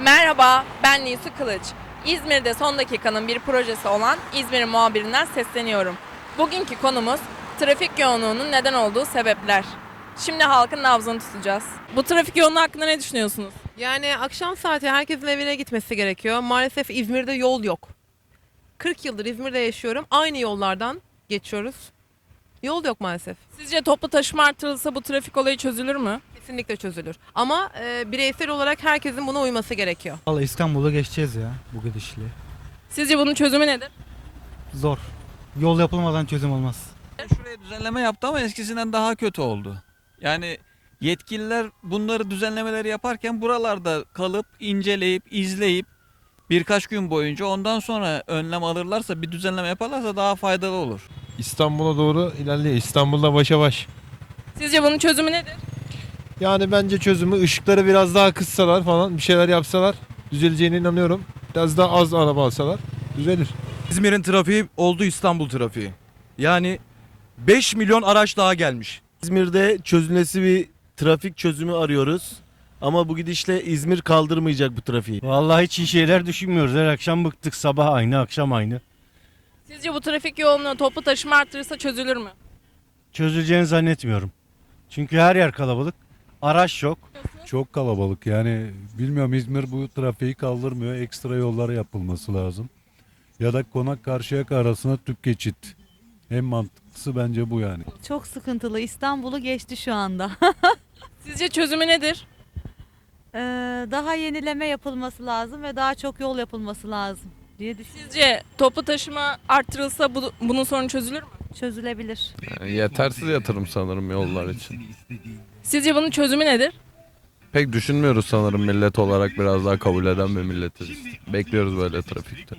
Merhaba, ben Nisu Kılıç. İzmir'de son dakikanın bir projesi olan İzmir muhabirinden sesleniyorum. Bugünkü konumuz trafik yoğunluğunun neden olduğu sebepler. Şimdi halkın nabzını tutacağız. Bu trafik yoğunluğu hakkında ne düşünüyorsunuz? Yani akşam saati herkesin evine gitmesi gerekiyor. Maalesef İzmir'de yol yok. 40 yıldır İzmir'de yaşıyorum. Aynı yollardan geçiyoruz. Yol yok maalesef. Sizce toplu taşıma artırılsa bu trafik olayı çözülür mü? Kesinlikle çözülür. Ama e, bireysel olarak herkesin buna uyması gerekiyor. Valla İstanbul'a geçeceğiz ya bu gidişle. Sizce bunun çözümü nedir? Zor. Yol yapılmadan çözüm olmaz. Şuraya düzenleme yaptı ama eskisinden daha kötü oldu. Yani yetkililer bunları düzenlemeleri yaparken buralarda kalıp inceleyip izleyip birkaç gün boyunca ondan sonra önlem alırlarsa bir düzenleme yaparlarsa daha faydalı olur. İstanbul'a doğru ilerliyor. İstanbul'da başa baş. Sizce bunun çözümü nedir? Yani bence çözümü ışıkları biraz daha kıssalar falan bir şeyler yapsalar düzeleceğine inanıyorum. Biraz daha az araba alsalar düzelir. İzmir'in trafiği oldu İstanbul trafiği. Yani 5 milyon araç daha gelmiş. İzmir'de çözülmesi bir trafik çözümü arıyoruz. Ama bu gidişle İzmir kaldırmayacak bu trafiği. Vallahi hiç iyi şeyler düşünmüyoruz. Her akşam bıktık. Sabah aynı, akşam aynı. Sizce bu trafik yoğunluğu toplu taşıma artırırsa çözülür mü? Çözüleceğini zannetmiyorum. Çünkü her yer kalabalık. Araç yok. Çok kalabalık yani bilmiyorum İzmir bu trafiği kaldırmıyor. Ekstra yollara yapılması lazım. Ya da konak karşıyaka arasına tüp geçit. En mantıklısı bence bu yani. Çok sıkıntılı. İstanbul'u geçti şu anda. Sizce çözümü nedir? Ee, daha yenileme yapılması lazım ve daha çok yol yapılması lazım diye düşünüyorum. Sizce toplu taşıma artırılsa bu, bunun sorunu çözülür mü? Çözülebilir. Yetersiz yatırım sanırım yollar için. Sizce bunun çözümü nedir? Pek düşünmüyoruz sanırım millet olarak biraz daha kabul eden bir milletiz. Bekliyoruz böyle trafikte.